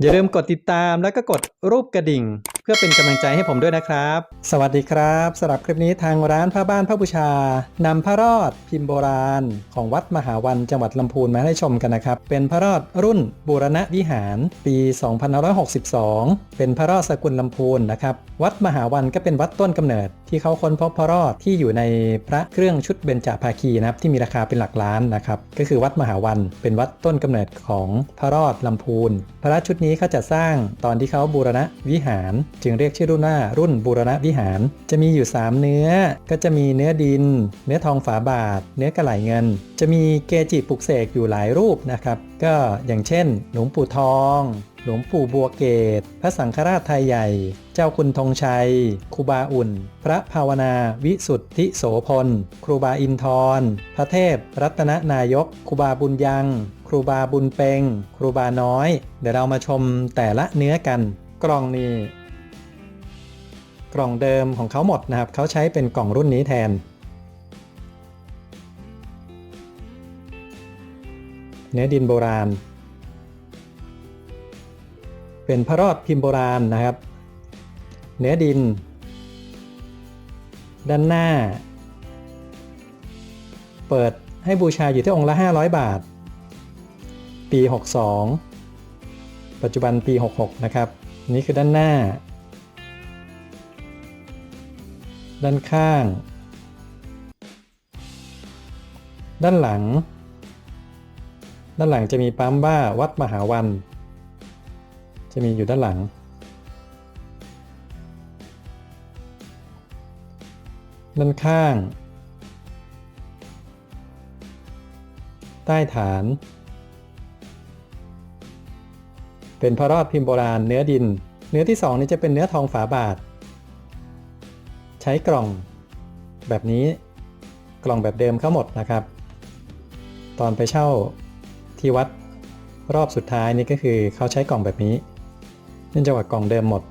อย่าลืมกดติดตามแล้วก็กดรูปกระดิ่ง พื่อเป็นกำลังใจให้ผมด้วยนะครับ สวัสดีครับสำหรับคลิปนี้ทางร้านผ้าบ้านผ้าบูชานำพระรอดพิมพ์โบราณ ของวัดมหาวันจังหวัดลำพูนมาให้ชมกันนะครับ เป็นพระรอดรุ่นบูรณะวิหารปี 2562 เป็นพระรอดสกุลลำพูนนะครับ วัดมหาวันก็เป็นวัดต้นกำเนิด ที่เขาค้นพบพระรอดที่อยู่ในพระเครื่องชุดเบญจภาคีนะครับที่มีราคาเป็นหลักล้านนะครับก็คือวัดมหาวันเป็นวัดต้นกำเนิดของพระรอดลำพูน พระชุดนี้เขาจะสร้างตอนที่เขาบูรณะวิหารจึงเรียกชื่อรุ่นว่ารุ่นบูรณะวิหาร จะมีอยู่ 3 เนื้อ ก็จะมีเนื้อดิน เนื้อทองฝาบาท เนื้อกระไหลเงิน จะมีเกจิปลุกเสกอยู่หลายรูปนะครับ ก็อย่างเช่น หลวงปู่ทอง หลวงปู่บัวเกต พระสังฆราชไทยใหญ่ เจ้าคุณธงชัย ครูบาอุ่น พระภาวนาวิสุทธิโสพล ครูบาอินทร์พระเทพ รัตนนายก ครูบาบุญยังครูบาบุญเปงครูบาน้อย เดี๋ยวเรามาชมแต่ละเนื้อกัน กล่องนี้ กล่องเดิมของเขาหมดนะครับ เขาใช้เป็นกล่องรุ่นนี้แทน เนื้อดินโบราณ เป็นพระรอดพิมพ์โบราณนะครับ เนื้อดิน ด้านหน้า เปิดให้บูชาอยู่ที่องค์ละ 500 บาท ปี 62 ปัจจุบันปี 66 นะครับ นี่คือด้านหน้า ด้านข้าง ด้านหลัง ด้านหลังจะมีปั๊มว่าวัดมหาวัน จะมีอยู่ด้านหลัง ด้านข้าง ใต้ฐาน เป็นพระรอดพิมพ์โบราณเนื้อดิน เนื้อที่สองนี้จะเป็นเนื้อทองฝาบาท ช้กล่องแบบนี้กล่องแบบเดิมเข้าหมดนะครับ ตอนไปเช่าที่วัดรอบสุดท้ายนี่ก็คือเขาใช้กล่องแบบนี้เนื่องจากว่ากล่องเดิมหมด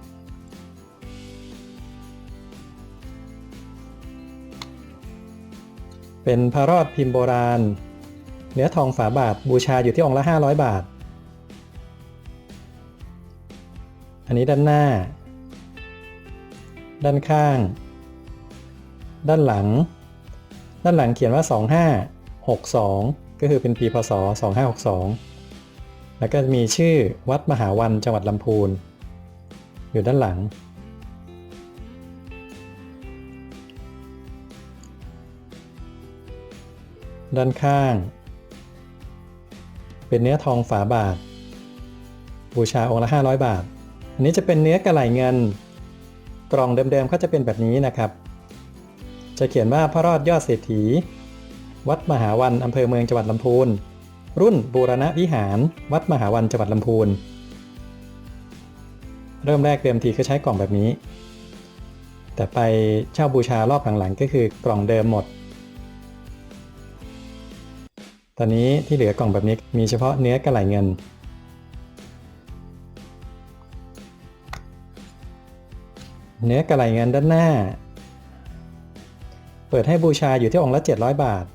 เป็นพระรอดพิมพ์โบราณ เนื้อทองฝาบาทบูชาอยู่ที่องค์ละ 500 บาท อันนี้ด้านหน้า ด้านข้าง ด้านหลัง ด้านหลังเขียนว่า 2562 ก็คือเป็นปีพศ 2562 แล้วก็มีชื่อวัดมหาวันจังหวัดลำพูน อยู่ด้านหลัง ด้านข้าง เป็นเนื้อทองฝาบาท บูชาองค์ละ 500 บาท อันนี้จะเป็นเนื้อกระไหลเงิน กล่องเดิมๆก็จะเป็นแบบนี้นะครับ จะเขียนว่าพระรอดยอดเศรษฐี วัดมหาวันอำเภอเมืองจังหวัดลำพูน รุ่นบูรณะวิหาร วัดมหาวันจังหวัดลำพูน เริ่มแรกเดิมทีก็ใช้กล่องแบบนี้ แต่ไปเช่าบูชารอบหลังๆก็คือกล่องเดิมหมด ตอนนี้ที่เหลือกล่องแบบนี้มีเฉพาะเนื้อกระไหลเงินเนื้อกระไหลเงินด้านหน้า เปิดให้บูชาอยู่ที่องค์ละ 700 บาท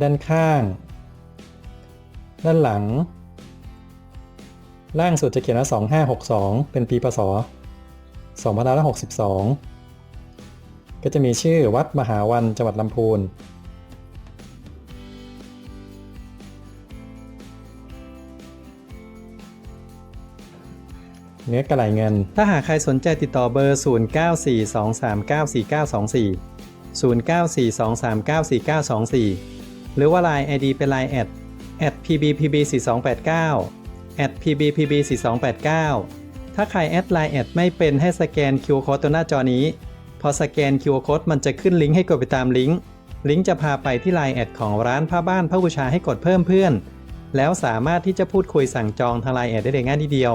ด้านข้าง ด้านหลัง ล่างสุดจะเขียนว่า2562 เป็นปีพศ2562 ก็จะมีชื่อวัดมหาวันจังหวัดลำพูน เนื้อกระไหลเงิน ถ้าหากใครสนใจติดต่อเบอร์ 0942394924 0942394924 หรือว่า Line ID เป็น Line แอด @pbpb4289 @pbpb4289 ถ้าใครแอดไลน์แอดไม่เป็นให้สแกน QR Code ตัวหน้าจอนี้ พอสแกน QR Code มันจะขึ้นลิงก์ให้กดไปตามลิงก์ ลิงก์จะพาไปที่ Line แอดของร้านผ้าบ้านผ้าบูชาให้กดเพิ่มเพื่อน แล้วสามารถที่จะพูดคุยสั่งจองทาง Line แอดได้เลยง่ายทีเดียว